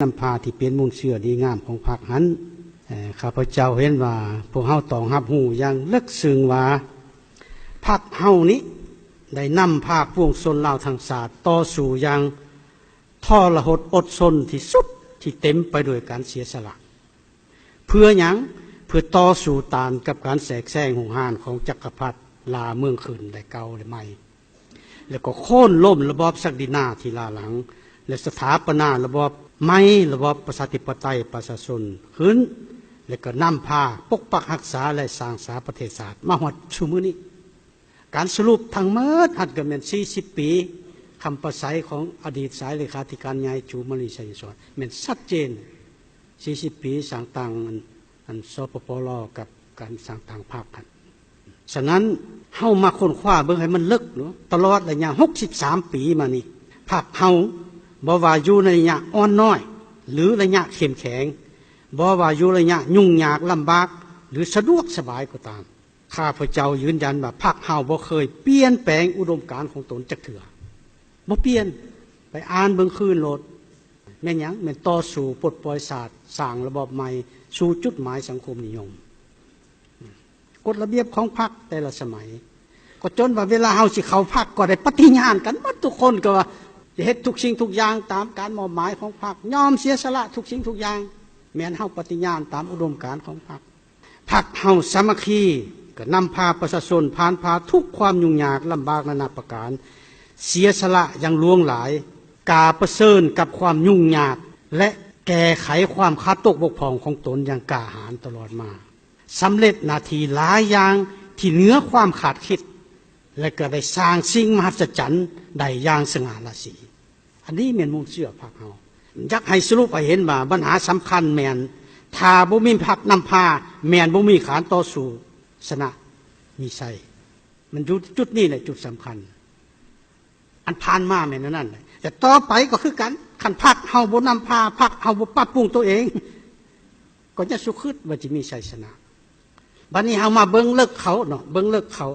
นำพาที่เป็นมูลเชื่อดีงามของพรรคหันข้าพเจ้าเห็นว่าพวกเฮาต้องรับหูอย่างลึกซึ้งว่าพรรคเฮานี้ได้นำพาพวงชนลาวทางศาสตร์ต่อสู่อย่างท่อรหดอดทนที่สุดที่เต็มไปด้วยการเสียสละเพื่อยังเพื่อต่อสู่ตานกับการแสกแซงหงหานของจักรพรรดิลาเมืองขืนได้เก่าได้ใหม่ แล้วก็โค่นล้มระบอบศักดินาที่ลาหลัง และสถาปนาระบอบ ไม่ระบอบประชาธิปไตยประชาชนขึ้น แล้วก็นำพาปกปักรักษาและสร้างสาประเทศศาสตร์มาหอดชูมือนี้ การสรุปทั้งหมดหัดกันเป็น40ปีคำประสัยของอดีตสายเลขาธิการใหญ่จูมรีชัยสอนเป็นชัดเจน40ปีสร้างต่างอันอันสปปลกับการสร้างต่างภาคกัน ฉะนั้นเฮามาค้นคว้าเบิ่งให้มันลึกเนาะตลอดระยะ63ปีมานี่ภาคเฮา บ่ว่าอยู่ในระยะอ่อนน้อย หรือระยะเข้มแข็งบ่ว่าอยู่ระยะยุ่งยากลำบาก หรือสะดวกสบายก็ตามข้าพเจ้ายืนยันว่าพรรคเฮาบ่เคยเปลี่ยนแปลงอุดมการณ์ของตนจักเถื่อบ่เปลี่ยนไปอ่านเบิ่งคืนโหลดแม่นหยังแม่นต่อสู่ปลดปล่อยศาสตร์สร้างระบบใหม่สู่จุดหมายสังคมนิยม กฎระเบียบของพรรคแต่ละสมัย ก็จนว่าเวลาเฮาสิเข้าพรรคก็ได้ปฏิญาณกันหมดทุกคนก็ว่า เฮ็ดทุกสิ่งทุกอย่างตามการมอบหมายของพรรคยอมเสียสละทุกสิ่งทุกอย่าง แม้นเฮาปฏิญาณตามอุดมการณ์ของพรรคพรรคเฮาสามัคคีก็นำพาประชาชนผ่านพาทุกความยุ่งยากลำบากนานาประการ เสียสละอย่างล่วงหลาย กาประเสริญกับความยุ่งยาก และแก้ไขความขาดตกบกพร่องของตนอย่างกาหาญตลอดมาสำเร็จนาทีหลายอย่างที่เหนือความขาดคิด และก็ได้สร้างสิ่งมหัศจรรย์ได้อย่างสง่าราศี อันนี้เมียนมุ่งเชื่อพักเฮายากให้สรุปให้เห็นว่าปัญหาสำคัญแมนถ้าบ่มีพักนำพาแมนบ่มีขานต่อสู้ชนะมีใช่มันอยู่จุดนี้แหละจุดสำคัญ อันผ่านมาแมนนั่นแหละแต่ต่อไปก็คือกันขันพักเฮาบ่นำพาพักเฮาบ่ปรับปรุงตัวเอง ก็จะสุขึดว่าจะมีชัยชนะบัดนี้เฮามาเบิ้งเลิกเขาเนาะเบิ้งเลิกเขา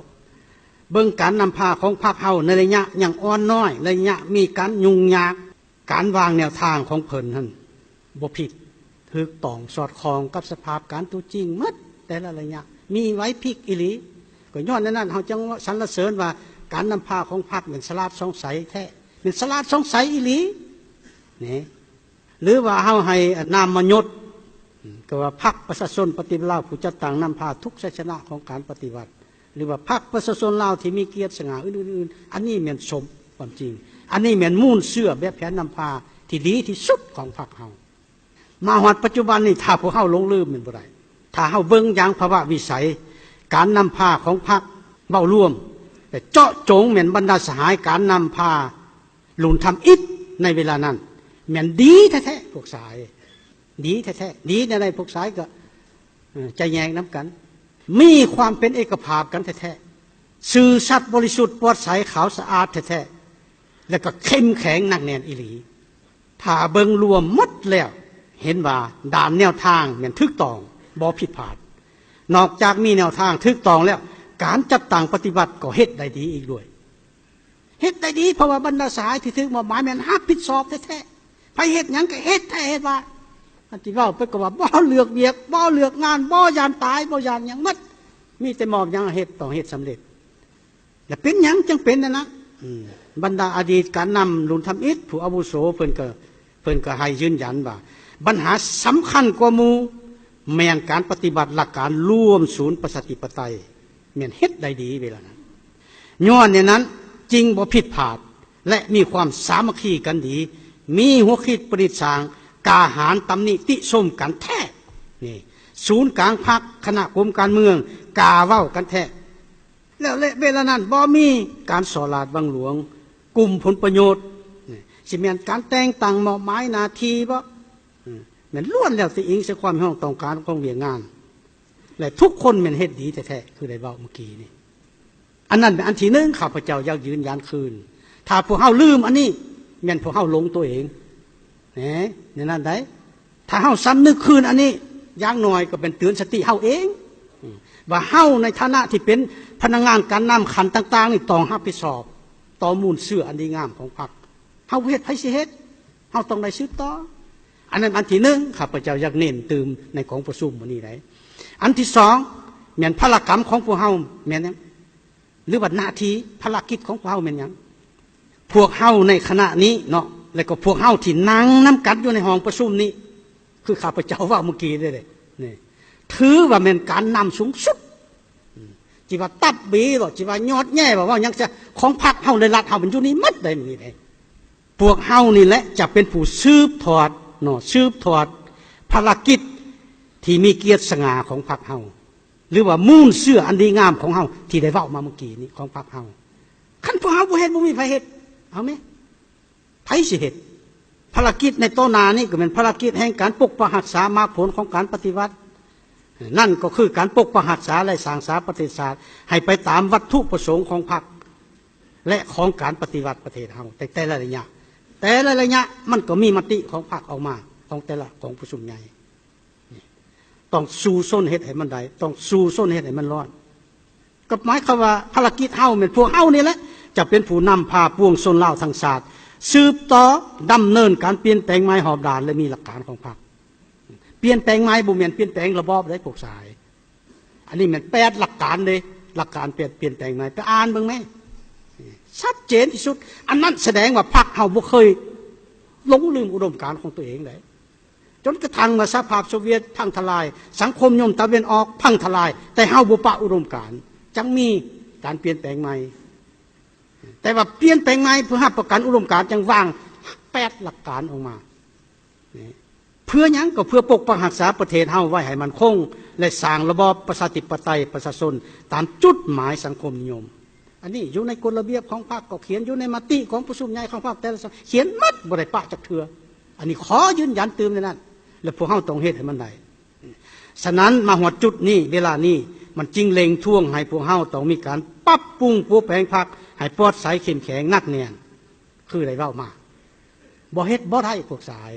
เบิ้งการนำพาของพรรคเฮาในระยะอย่างอ่อนน้อยระยะมีการยุ่งยากการวางแนวทางของเพิ่นท่านบ่ผิดถูกต้องสอดคล้องกับสภาพการตัวจริงมัดแต่ละระยะ มีไว้พิกอิลีก็ย้อนในนั้นเฮาจังสรรเสริญว่าการนำพาของพรรคเป็นสลาดสงสัยแท้เป็นสลาดสงสัยอิลีนี่หรือว่าเฮาให้นามมยศก็ว่าพักประชาชนปฏิบัติลาวผู้จัดต่างนำพาทุกชัยชนะของการปฏิบัติ หรือว่าพักประชาชนลาวที่มีเกียรติสง่าอื่นๆอันนี้เหมือนสมความจริง อันนี้เหมือนมูลเชื่อแบบแผนนำพาที่ดีที่สุดของพรรคเฮามาหอดปัจจุบันนี่ถ้าพวกเฮาลงลืมเป็นบ่ได้ถ้าเฮาเบิ่งยางภาวะวิสัย การนำพาของพรรคเบ้าร่วม แต่เจาะจงเหมือนบรรดาสหายการนำพาหลุนทำอิฐในเวลานั้นเหมือนดีแท้ๆพวกสายดีแท้ๆดีในในพวกสายก็ใจแยงน้ำกัน มีความเป็นเอกภาพกันแท้ๆสื่อสัตย์บริสุทธิ์ปลอดใสขาวสะอาดแท้ๆแล้วก็เข้มแข็งหนักแน่นอิหลีถ้าเบิงรวมหมดแล้ว เห็นว่าด่านแนวทางเหมือนทึกตองบอผิดพลาด นอกจากมีแนวทางทึกตองแล้ว การจัดต่างปฏิบัติก็เฮ็ดได้ดีอีกด้วยเฮ็ดได้ดีเพราะว่าบรรดาสายที่ถึงมาหมายแม่นฮับผิดสอบแท้ๆไปเฮ็ดยังก็เฮ็ดแท้เฮ็ดว่า อันที่ว่าไปก็ว่าบ่เลือกเบียกบ่เลือกงานบ่ยานตายบ่ยานหยังมัดมีแต่มอบยังเฮ็ดต้อเฮ็ดสำเร็จแล้วเป็นหยังจังเป็นนะนะบรรดาอดีตการนำลุนทำอิฐผู้อาวุโสเพิ่นก็เพิ่นก็ให้ยืนยันว่าปัญหาสำคัญกว่ามูแม่นการปฏิบัติหลักการร่วมศูนย์ประชาธิปไตยแม่นเฮ็ดได้ดีเวลานั้นย้อนในนั้นจริงบ่ผิดพลาดและมีความสามัคคีกันดี มีหัวคิดประดิษฐ์สาง กาหารตำหนิติส้มกันแท้นี่ศูนย์กลางพักคณะกรมการเมือง กาเว้ากันแท้แล้วเวลานั้นบ่มีการสอลาดบังหลวง กลุ่มผลประโยชน์สิแม่นการแต่งตั้งหมอบหมายหนาทีบ่อืมแม่นล้วนแล้วสิอิงใส่ความห้องต้องการของเวียงงาน และทุกคนม่นเฮ็ดดีแท้ๆคือได้เว้าเมื่อกี้นี่อันนั้นเป็นอันที่หนึ่งข้าพเจ้าอยากยืนยันคืน ถ้าพวกเฮาลืมอันนี้แม่นพวกเฮาหลงตัวเอง แหนในนั้นได้ถ้าเฮาซ้ำนึกคืนอันนี้ย่างน้อยก็เป็นเตือนสติเฮาเอง ว่าเฮาในฐานะที่เป็นพนักงานการนำขันต่าง ๆ นี่ต้องรับผิดชอบ ต่อมูลเสื่ออันดีงามของพรรคเฮาเฮ็ดไผสิเฮ็ดเฮาต้องได้สืบต่อ อันนั้นอันที่หนึ่งข้าพเจ้าอยากเน้นตืมในของประชุมวันนี้ไหนอันที่สองเหมียนพลกรรมของพวกเฮาเหมียนยังหรือว่าหน้าที่ภารกิจของพวกเฮาเหมียนยังพวกเฮาในขณะนี้เนาะ แล้วก็พวกเฮาที่นั่งน้ำกัดอยู่ในห้องประชุมนี้ คือข้าพเจ้าว่าเมื่อกี้ได้เลยนี่ถือว่าเป็นการนำสูงสุดจีว่าตับบีหรอจีว่ายอดแย่บอกว่ายังจะของพรรคเฮาในรัฐเฮาเป็นอยู่นี้มัดได้มันนี่เลยพวกเฮานี่แหละจะเป็นผู้สืบทอดเนาะสืบทอดภารกิจที่มีเกียรติสง่าของพรรคเฮาหรือว่ามูลเสื้ออันดีงามของเฮาที่ได้เว้ามาเมื่อกี้นี้ของพรรคเฮาคันพวกเฮาบ่เฮ็ดบ่มีไผเฮ็ดเอาไหม ไผสิเฮ็ดภารกิจในโตนานี่ก็เป็นภารกิจแห่งการปกปักรักษามรรคผลของการปฏิวัติ นั่นก็คือการปกปักรักษาและสางสาประเทศาสตร์ให้ไปตามวัตถุประสงค์ของพรรคและของการปฏิวัติประเทศเฮาแต่แต่ละระยะ แต่ละระยะมันก็มีมติของพรรคออกมาของแต่ละของประชุมใหญ่ต้องสู้ส้นเฮ็ดให้มันได้ต้องสู้ส้นเฮ็ดให้มันรอดก็หมายควาว่าภารกิจเฮาเป็นพวกเฮานี่แหละจะเป็นผู้นำพาปวงชนเล่าทางศาสตร์ สืบต่อดำเนินการเปลี่ยนแปลงไม้หอบด่านและมีหลักการของพรรคเปลี่ยนแปลงไม้บุเมียนเปลี่ยนแปลงระบอบได้พวกสาย อันนี้มันแปดหลักการเลย หลักการเปลี่ยนเปลี่ยนแปลงไม้ไปอ่านบ้างไหมชัดเจนที่สุด อันนั้นแสดงว่าพรรคเฮาบ่เคยหลงลืมอุดมการณ์ของตัวเองเลยจนกระทั่งมาสหภาพโซเวียตพังทลาย สังคมยมตะเวนออกพังทลาย แต่เฮาบ่ปะอุดมการณ์จังมีการเปลี่ยนแปลงใหม่ แต่ว่าเปลี่ยนแปลงใหมเพื่อให้ประกันอุดมการณ์จังว่างแปดหลักการออกมา เพื่อยังก็เพื่อปกปักรักษาประเทศเฮาไว้ให้มันคง และสร้างระบอบประชาธิปไตยประชาชนตามจุดหมายสังคมนิยม อันนี้อยู่ในกฎระเบียบของพรรคก็เขียนอยู่ในมติของประชุมใหญ่ของพรรคแต่ละสเขียนมัดบ่ได้ปะจักเถืออันนี้ขอยืนยันเติมในนั้นแล้วพวกเฮาต้องเฮ็ดให้มันได้ฉะนั้นมาหัวจุดนี้เวลานี้มันจริงเลงท่วงให้พวกเฮาต้องมีการปรับปรุงผู้แปลงพรรค ให้ปอดใสเข้มแข็งนักแน่นคือได้เว้ามาบ่เฮ็ดบ่ได้พวกสาย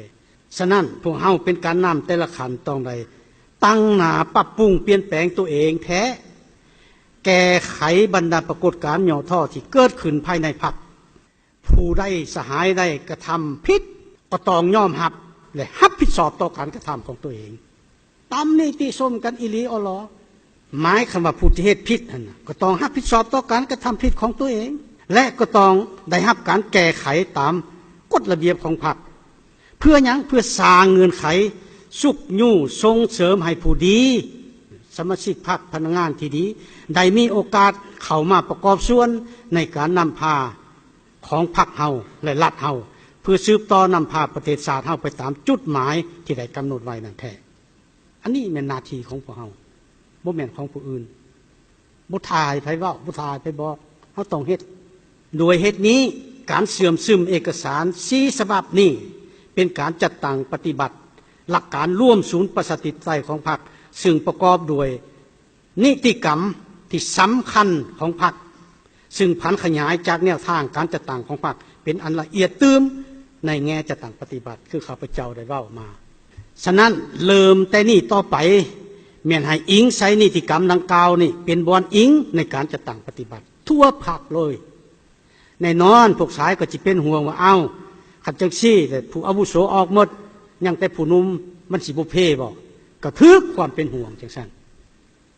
ฉะนั้นพวกเฮาเป็นการนำแต่ละขันต้องไดตั้งหนาปรับปรุงเปลี่ยนแปลงตัวเองแท้ แก้ไขบรรดาปรากฏการณ์หย่อท่อที่เกิดขึ้นภายในพรรคผู้ได้สหายได้กระทำผิดก็ต้องยอมรับและรับผิดชอบต่อการกระทำของตัวเองตามนิติสมกันอิลีอลอ หมายคำว่าผู้ที่เหตุผิดนั่นก็ต้องรับผิดชอบต่อการกระทำผิดของตัวเอง และก็ต้องได้รับการแก้ไขตามกฎระเบียบของพรรคเพื่อยังเพื่อสร้างเงื่อนไข สุกยู่ส่งเสริมให้ผู้ดี สมาชิกพรรคพนักงานที่ดี ได้มีโอกาสเข้ามาประกอบส่วนในการนำพาของพรรคเฮาและรัฐเฮาเพื่อสืบต่อนำพาประเทศชาติเฮาไปตามจุดหมายที่ได้กำหนดไว้นั่นแท้อันนี้เป็นนาทีของพวกเฮา บ่แม่นของผู้อื่นบ่ทายไผว้าบ่ทายไผบอกเฮาต้องเฮ็ดโดยเฮ็ดนี้การเสื่อมซึมเอกสารสีฉบับนี้เป็นการจัดตั้งปฏิบัติ หลักการร่วมศูนย์ประสาธิปไตยของพรรคซึ่งประกอบด้วยนิติกรรมที่สำคัญของพรรคซึ่งพันขยายจากแนวทางการจัดตั้งของพรรคเป็นอันละเอียดตื้มในแง่จัดตั้งปฏิบัติ คือข้าพเจ้าได้เว้ามา ฉะนั้นเริ่มแต่นี่ต่อไป เมียนให้อิงใช้นิติกรรมดังกล่าวนี่ เป็นบอนอิงในการจัดตั้งปฏิบัติ ทั่วภาคเลย ในนอนพวกสายก็จะเป็นห่วงว่าเอ้าขัดจังซี่ แต่ผู้อาวุโสออกหมด ยังแต่ผู้นุ่มมันสิบุเพบอกก็ทึกความเป็นห่วงจังสัน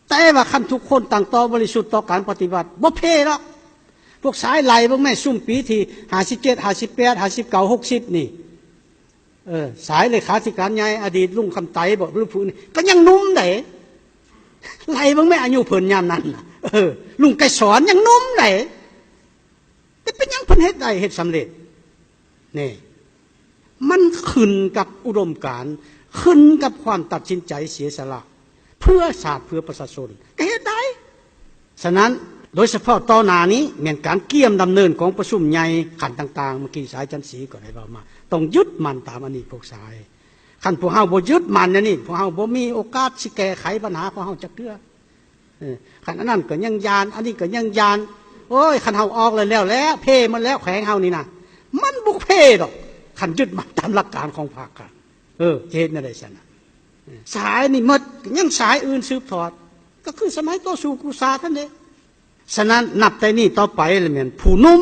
แต่ว่าคันทุกคนต่างต่อบริสุทธิ์ต่อการปฏิบัติบ่เพหรอกพวกสายไหลพวกแม่ซุ่มปีที่หาสิบเจ็ดหาสิบแปดหาสิบเก้าหกสิบนี่ เออสายเลยขาธิการใหญ่อดีตลุงคำไตบอกลุงผู้นี่ก็ยังนุ่มไหนไหลบางแม่อายุเพิ่นยามนั้นเออลุงไก่สอนยังนุ่มไหนแต่เป็นยังเพิ่นเฮ็ดได้เฮ็ดสำเร็จนี่มันขึ้นกับอุดมการขึ้นกับความตัดสินใจเสียสละ เพื่อศาสตร์เพื่อประชาชนก็เฮ็ดได้ฉะนั้น โดยเฉพาะต่อหนานี้เหมือนการเกี่ยมดำเนินของประชุมใหญ่ขันต่างๆเมื่อกี้สายจันสีก็ได้บอกมา ต้องยึดมันตามอันนี้พวกสายขันพวกเฮาบ่ยึดมันนะนี่พวกเฮาบ่มีโอกาสสิแก้ไขปัญหาของเฮาจักเทื่อขันอันนั้นก็ยังยาน อันนี้ก็ยังยานโอ้ยขันเฮาออกเลยแล้วแล้ว เพ่มันแล้วแขวงเฮานี่นะมันบุกเพ่ดอกขันยึดมันตามหลักการของพรรคอะเออเฮ็ดนั่นได้ซั่นะสายนี่หมดยังสายอื่นสืบทอด ก็คือสมัยโตสูกุสาท่านเด้ ฉะนั้นนับแต่นี้ต่อไปเลยเหมือนผู้นุ่ม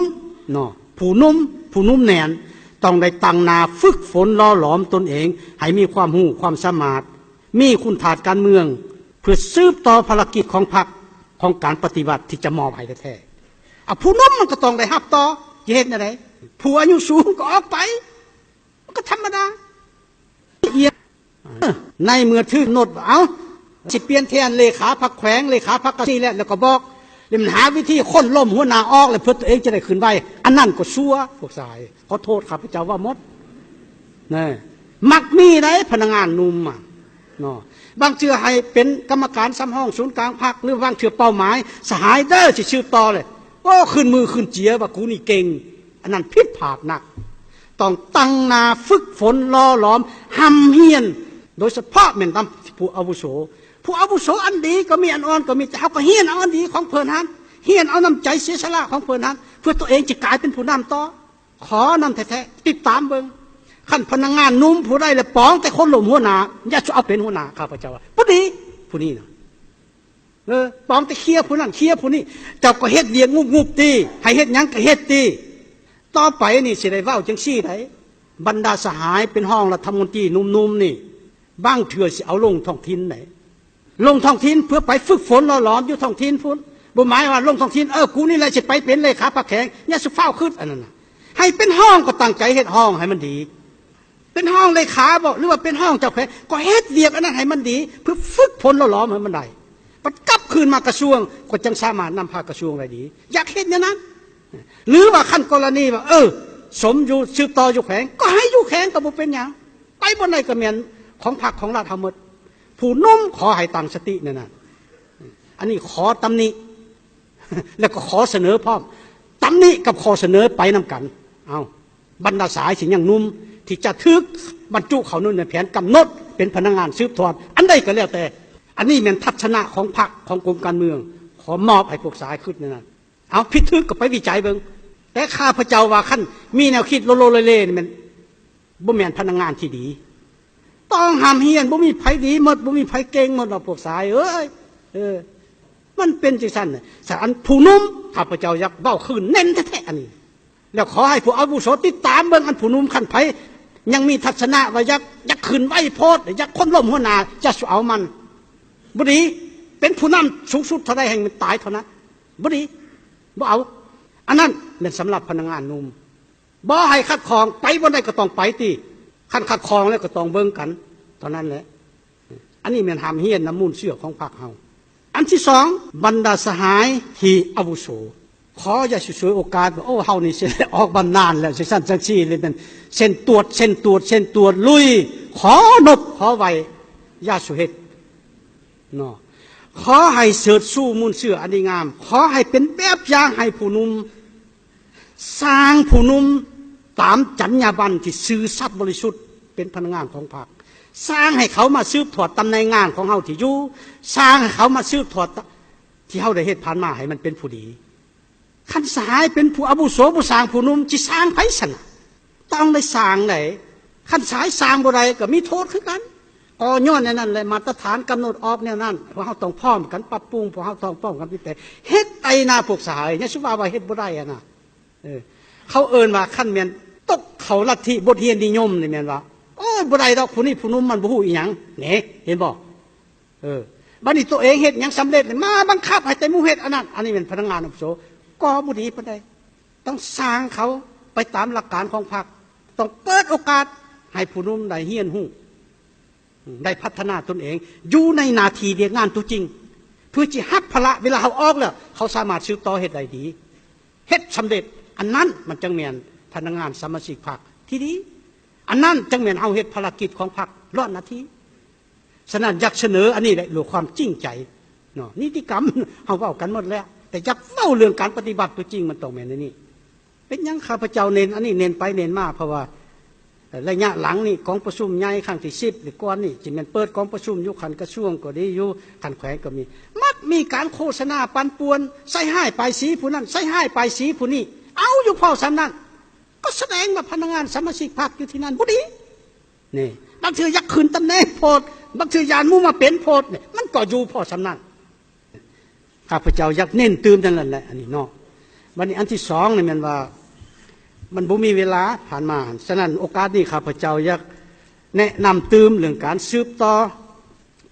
เนาะผู้นุ่มผู้นุ่มแนนต้องได้ตั้งนาฝึกฝนล่อหลอมตนเอง ให้มีความหูความสมารถมีคุณถาดการเมือง เพื่อสืบต่อภารกิจของพรรคของการปฏิบัติที่จะมอบให้แท้ๆอะผู้น้มมันก็ต้องได้รับต่อจะเห็นอะไรผู้อายุสูงก็ออกไป มันก็ธรรมดาเอียในเมื่อถือโนดว่าเอาสิเปลี่ยนแทนเลขาพักแขวงเลขาพักกระซี่แหละแล้วก็บอก เลยมันหาวิธีค้นล่มหัวนาออกเลยเพื่อตัวเองจะได้ขึ้นไปอันนั้นก็ชั่วพวกสายขอโทษข้าพเจ้าว่ามดนี่มักมีได้พนักงานนุ่มอะเนาะบางเชื่อให้เป็นกรรมการซ้ำห้องศูนย์กลางพักหรือบางเชื่อเป้าหมาย สหายเด้อจะชื่อต่อเลยโอ้ขึ้นมือขึ้นเจียว่ากูนี่เก่ง อันนั้นพิษผาดหนักต้องตั้งนาฝึกฝนล่อหลอมหำเฮียน โดยเฉพาะแม่นตำผู้อาวุโส ผู้อาวุโสอันดีก็มีอันอ่อนก็มีแต่เขาก็เฮียนเอาอันดีของเพิ่อนฮันเฮียนเอาน้ำใจเสียสละของเพิ่อนฮันเพื่อตัวเองจะกลายเป็นผู้นำต่อ ขอนำแท้ๆติดตามเบิงขั้นพนักงานนุ่มผู้ใดเลยป้อง แต่คนหลมหัวหนาอย่าจะเอาเป็นหัวหนาข้าพเจ้าว่าผู้ดีผู้นี้นะเออป้องแต่เคลียร์ผู้นั้นเคลียร์ผู้นี้เจ้าก็เฮ็ดเลี้ยงงุบงุบตีให้เฮ็ดยังก็เฮ็ดตีต่อไปนี่สิได้เว้าจังซี่ไดบรรดาสหายเป็นห้องรัฐมนตรีนุ่มๆนี่บ้างเถื่อสิเอาลงท้องถิ่นไหน ลงท้องถิ่นเพื่อไปฝึกฝนหล่อหลอมอยู่ท้องถิ่นพุ่นบ่หมายว่าลงท้องถิ่นเออกูนี่แหละสิไปเป็นเลขาปากแข็งเนี่ยสุฟ้าขึ้นอันนั้นให้เป็นห้องก็ตั้งใจเฮ็ดห้องให้มันดี เป็นห้องเลขาบอกหรือว่าเป็นห้องเจ้าแขวงก็เฮ็ดเวียกอันนั้นให้มันดี เพื่อฝึกฝนหล่อหลอมให้มันได้ปัดกลับคืนมากระทรวงก็จังสามารถนำพากระทรวงได้ดี อยากเฮ็ดอย่างนั้น หรือว่าขั้นกรณีว่าเออ สมอยู่สืบต่ออยู่แขวงก็ให้อยู่แขวงก็บ่เป็นหยังไปบนใดก็เมียนของพรรคของรัฐหมด ผู้นุ่มขอให้ตั้งสตินั่นน่ะอันนี้ขอตำหนิแล้วก็ขอเสนอพร้อมตำหนิกับขอเสนอไปนำกัน เอาบรรดาสายสิอย่างนุ่มที่จะทึกบรรจุเขานู่นในแผนกำหนด เป็นพนักงานสืบทอด อันใดก็แล้วแต่ อันนี้เป็นทัศนะของพรรคของกรมการเมือง ขอมอบให้พวกสายขึ้นนั่นนะเอาพิทึกก็ไปวิจัยเบิงแต่ข้าพเจ้าว่าขั้นมีแนวคิดโลโลเลเล่นี่มันบ่แมนพนักงานที่ดี ต้องห้ามเฮียนบ่มีไผดีหมดบ่มีไผเก่งหมดดอกพวกสายเอ้ยเออ มันเป็นจังซั่นน่ะสารผู้นุ่มข้าพเจ้าอยากเบ้าคืนเน้นแท้ๆอันนี้แล้วขอให้ผู้อาวุโสติดตามเบิ่งอันผู้นุ่มขันไผยังมีทัศนะว่าอยากอยากขึ้นไว้โพดอยากคนล้มหัวหน้าจะสเอามันบ่ดีเป็นผู้นำสูงสุดเท่าใดแห่งมันตายเท่านั้นบ่ดีบ่เอา อันนั้นเป็นสำหรับพนักงานนุ่มบ่ให้คัดครองไปบ่ได้ก็ต้องไปติ คันคัดคองแล้วก็ต้องเบิ่งกันเท่านั้นแหละ อันนี้เป็นหามเฮียนน้ำมูลเชื่อของพรรคเฮาอันที่สองบรรดาสหายที่อาวุโสขออย่าช่วยโอกาสว่าโอ้เฮานี่เสียออกบำนานแล้วสิสั้นจังซี่เลยเป็นเส้นตรวจเส้นตรวจเส้นตรวจลุย ขอนบขอไวอย่าสุเฮ็ดเนาะขอให้เสิร์ชสู้มูลเชื่ออันดีงาม ขอให้เป็นแบบอย่างให้ผู้นุ่มสร้างผู้นุ่ม ตามจรรยาบรรณที่ซื่อสัตย์บริสุทธิ์เป็นพนักงานของพรรคสร้างให้เขามาสืบถอดตำแหน่งงานของเฮาที่อยู่สร้างให้เขามาสืบถอดที่เฮาได้เฮ็ดผ่านมาให้มันเป็นผู้ดีขันสายเป็นผู้อาบุโสผู้สร้างผู้นุ่มจิสร้างไผสนะต้องได้สร้างไหนขันสายสร้างบ่ได้ก็มีโทษคือกันอ๋อย้อนในนั้นเลยมาตรฐานกำหนดออกแนวนั้นพวกเฮาต้องพร้อมกันปรับปรุงพวกเฮาต้องป้องกันพิแต่เฮ็ดไตนาพวกสายเนี่ยสุว่าว่าเฮ็ดบ่ได้อะนะเออเขาเอินว่าขั้นแม่น ตกเขาลัทธิบทเรียนนิยมนี่แม่นว่าโอ้ยบ่ได้ดอกผู้นี้ผู้นู้นมันบ่ฮู้อีหยังแหน่เห็นบ่เออบัดนี้ตัวเองเฮ็ดหยังสำเร็จเลยมาบังคับให้แต่หมู่เฮ็ดอันนั้นอันนี้เป็นพนักงานอาวุโสก็บ่ดีปานใดต้องสร้างเขาไปตามหลักการของพรรคต้องเปิดโอกาสให้ผู้นู้นได้เฮียนฮู้ได้พัฒนาตนเอง อยู่ในนาทีเรียกงานตัวจริง เพื่อจะฮับพละเวลาเขาออกแล้ว เขาสามารถสืบต่อเฮ็ดได้ดีเฮ็ดสำเร็จ อันนั้นมันจังแม่น พนักงานสมาชิกพรรคที่ดีอันนั้นจังแม่นเอาเหตุภารกิจของพรรครอดนาทีฉะนั้นอยากเสนออันนี้แหละหรือความจริงใจเนาะนิติกรรมเอาเว้ากันหมดแล้ว แต่อยากเล่าเรื่องการปฏิบัติตัวจริงมันต้องแม่นในนี่เป็นยังข้าพเจ้าเน้นอันนี้เน้นไปเน้นมาเพราะว่าระยะหลังนี่กองประชุมใหญ่ครั้งที่สิบหรือก้อนนี่จิมันเปิดกองประชุมยุคันกระทรวงก็ดีอยู่คันแขวงก็มี มักมีการโฆษณาปันป่วนใส่ให้ปลายสีผู้นั้นใส่ให้ปลายสีผู้นี้เอาอยู่พอสำนั้น ก็แสดงว่าพนักงานสมาชิกพรรคอยู่ที่นั่นบุดีนี่บางทีอยากขึ้นตำแหน่งโพดบางทียานมู่มาเป็นโพดเนี่ยมันก็อยู่พอสำนักข้าพเจ้าอยากเน้นตื่มนั่นแหละอันนี้เนาะวันนี้อันที่สองเนี่ยมันว่า มันบ่มีเวลาผ่านมาฉะนั้นโอกาสนี้ข้าพเจ้าอยากแนะนำตืมเรื่องการสืบต่อ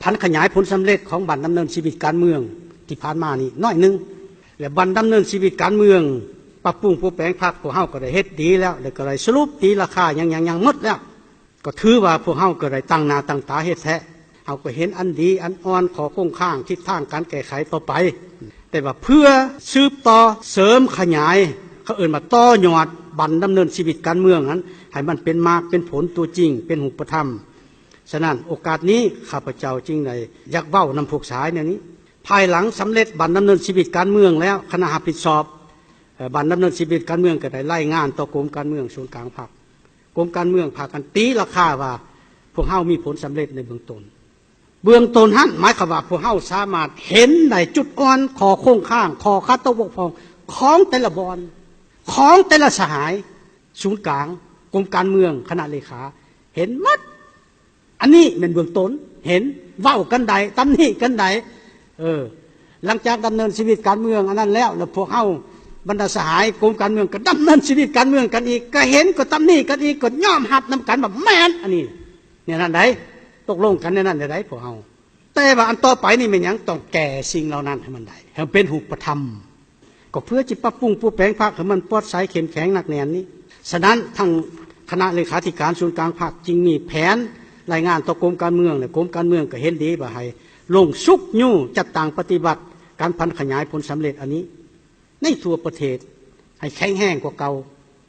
พันขยายผลสำเร็จของบัตรดำเนินชีวิตการเมืองที่ผ่านมานี่น้อยนึงและบัตรดำเนินชีวิตการเมือง ปรับปรุงผู้แปลงพรรคพวกเฮาก็ได้เฮ็ดดีแล้วแล้วก็ได้สรุปตีราคายังยังยังมดแล้ว ก็ถือว่าพวกเฮาก็ได้ตั้งหนาตั้งตาเฮ็ดแท้เฮาก็เห็นอันดีอันอ่อนขอคงข้างทิศทางการแก้ไขต่อไป แต่ว่าเพื่อสืบต่อเสริมขยายเขาเอื่นมาต่อยอดบันดำเนินชีวิตการเมืองนั้นให้มันเป็นมากเป็นผลตัวจริง เป็นหุปธรรมฉะนั้นโอกาสนี้ข้าพเจ้าจึงได้อยากเว้านำพวกสายเนี่ยนี้ ภายหลังสำเร็จบันดำเนินชีวิตการเมืองแล้วคณะรับผิดชอบ บันดำเนินชีวิตการเมืองก็ได้ไล่งานต่อกรมการเมืองส่วนกลางภาคกรมการเมืองพากันตีราคาว่า พวกเฮามีผลสำเร็จในเบื้องต้นเบื้องต้นหันหมายความว่าพวกเฮาสามารถเห็นในจุดอ่อนขอโค้งข้างขอคัดตกบกพองของแต่ละบอลของแต่ละสหายศูนย์กลางกรมการเมืองคณะเลขา เห็นมัดอันนี้เป็นเบื้องต้นเห็นเว้ากันใดตำหนิกันใดเออหลังจากดำเนินชีวิตการเมืองอันนั้นแล้วแล้วพวกเฮา บรรดาสหายกรมการเมืองก็ดำเนินชีวิตการเมืองกันอีก ก็เห็นก็ตำหนิกันอีกก็ย่อมหัดนำกันแบบแม่นอันนี้เนี่ยนั่นไดตกลงกันในนั้นได้พวกเฮาแต่ว่าอันต่อไปนี่เป็นยังต้องแก่สิ่งเหล่านั้นให้มันได้ให้เป็นหูปธรรมก็เพื่อจะปรับปรุงผู้แปลงภาคให้มันปลอดใสเข้มแข็งหนักแน่นนี้ฉะนั้นทางคณะเลขาธิการส่วนกลางภาคจึงมีแผนรายงานต่อกรมการเมืองและกรมการเมืองก็เห็นดีว่าให้ลงสุกยู่จัดต่างปฏิบัติ การพันขยายผลสำเร็จอันนี้ ในทั่วประเทศ ให้แข็งแห้งกว่าเก่า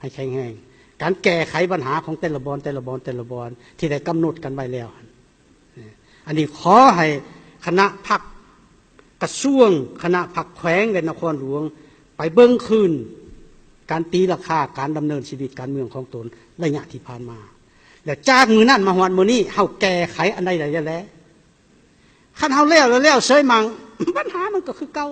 ให้แข็งแห้งการแก้ไขปัญหาของแต่ละบอลแต่ละบอลแต่ละบอลที่ได้กำหนดกันไว้แล้ว อันนี้ขอให้คณะพักกระทรวงคณะพักแขวงในนครหลวง ไปเบิ้งคืน การตีราคาการดำเนินชีวิตการเมืองของตนระยะที่ผ่านมาแล้วจากมือนั่นมาหวนมือนี้เฮาแก้ไขอันใดใดแล้วขันเฮาแล้วแล้วแล้วเสยมังปัญหามันก็คือเก่า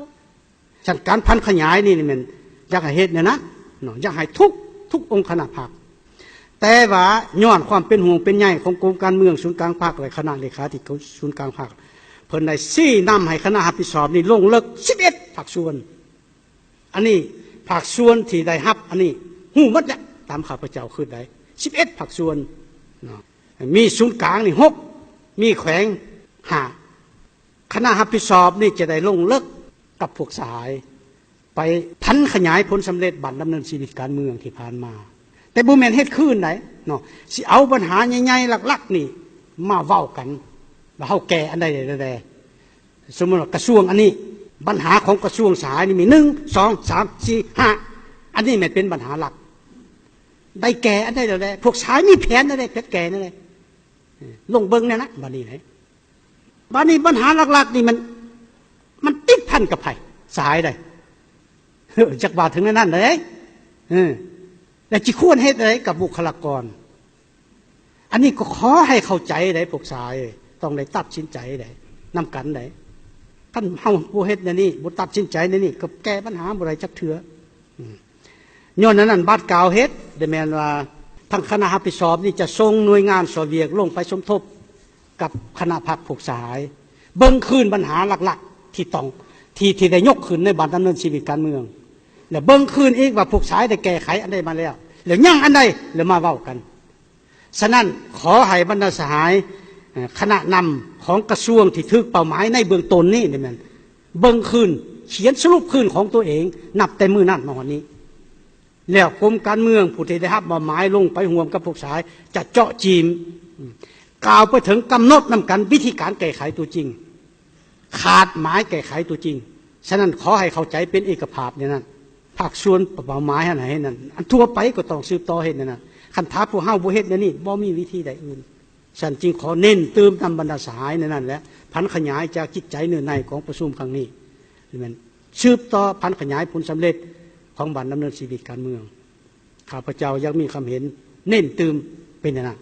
ฉันการพันขยายนี่นี่มันอยากให้เฮ็ดเนี่ยนะเนาะอยากให้ทุกทุกองค์คณะพักแต่ว่าย้อนความเป็นห่วงเป็นใยของกรมการเมืองศูนย์กลางภาคและคณะเลขาธิการศูนย์กลางภาคเพิ่นได้ซี่นำให้คณะรับผิดชอบนี่ลงเลิก11ภาคส่วน อันนี้ภาคส่วนที่ได้รับ อันนี้หูมัดเนี่ยตามข้าวพเจ้าคือได้11ภาคส่วนเนาะมีศูนย์กลางนี่หกมีแขวงหาคณะรับผิดชอบนี่จะได้ลงเลิก กับพวกสาย ไปพันขยายผลสำเร็จบัตรดำเนินชีวิตการเมืองที่ผ่านมา แต่บุแมนเฮ็ดคืนไหนเนาะสิเอาปัญหาใหญ่ๆหลักๆนี่ มาเว้ากันว่าเฮาแก่อันใดใดๆสมมติกระทรวงอันนี้ปัญหาของกระทรวงสายนี่มีหนึ่งสองสามสี่ห้าอันนี้ไม่เป็นปัญหาหลัก ได้แก่อันใดใดพวกสายมีแผนอันใดแก่นั่นเลยลงเบิ้งเนี่ยนะบ้านนี้ไหนบ้านนี้ปัญหาหลักๆนี่มัน มันติดพันกับไผ่สายได้จักบาทถึงนั่นเลยแต่จิควรเหตุอะไรกับบุคลากร อันนี้ก็ขอให้เข้าใจได้พวกสาย ต้องได้ตัดสินใจได้นำกันได้ท่านเฮาผู้เฮ็ดในนี่บุตัดสินใจในนี่ก็แก้ปัญหาบ่ได้จักเถือย้อนนั้นนั่นบาดกาวเฮ็ดได้แมนว่าทางคณะรับผิดชอบนี่จะส่งหน่วยงานสเวียกลงไปสมทบกับคณะพักผูกสาย เบิ่งคืนปัญหาหลัก ๆ ที่ต้องที่ที่ได้ยกขึ้นในบัตรดำเนินชีวิตการเมือง แล้วเบิ้งคืนอีกว่าพวกสายได้แก้ไขอันใดมาแล้วแล้วย่างอันใดแล้วมาเว้ากันฉะนั้นขอให้บรรดาสหายคณะนำของกระทรวงที่ถึกเป้าหมายในเบื้องต้นนี่นี่มันเบิ้งคืนเขียนสรุปคืนของตัวเอง นับแต่มือนั่นมาวันนี้ แล้วกรมการเมืองผู้ที่ได้รับมอบหมายลงไปห่วมกับพวกสายจะเจาะจีมกล่าวไปถึงกำหนดนำกันวิธีการแก้ไขตัวจริง ขาดหมายแก้ไขตัวจริง ฉะนั้นขอให้เข้าใจเป็นเอกภาพเนี่ยนั่นภาคส่วนเป้าหมายให้นั่นอันทั่วไปก็ต้องสืบต่อเห็นนั่นนะคันท้าผู้เฮาบ่เฮ็ดเนี่ยนี่บ่มีวิธีใดอื่นฉันจึงขอเน้นเติมนำบรรดาสหายในนั้นแหละพันขยายจากจิตใจเนื้อในของประชุมครั้งนี้นี่มันสืบต่อพันขยายผลสำเร็จของบัตรดำเนินชีวิตการเมือง ข้าพเจ้ายังมีคำเห็นเน้นเติมเป็นอย่างนั้น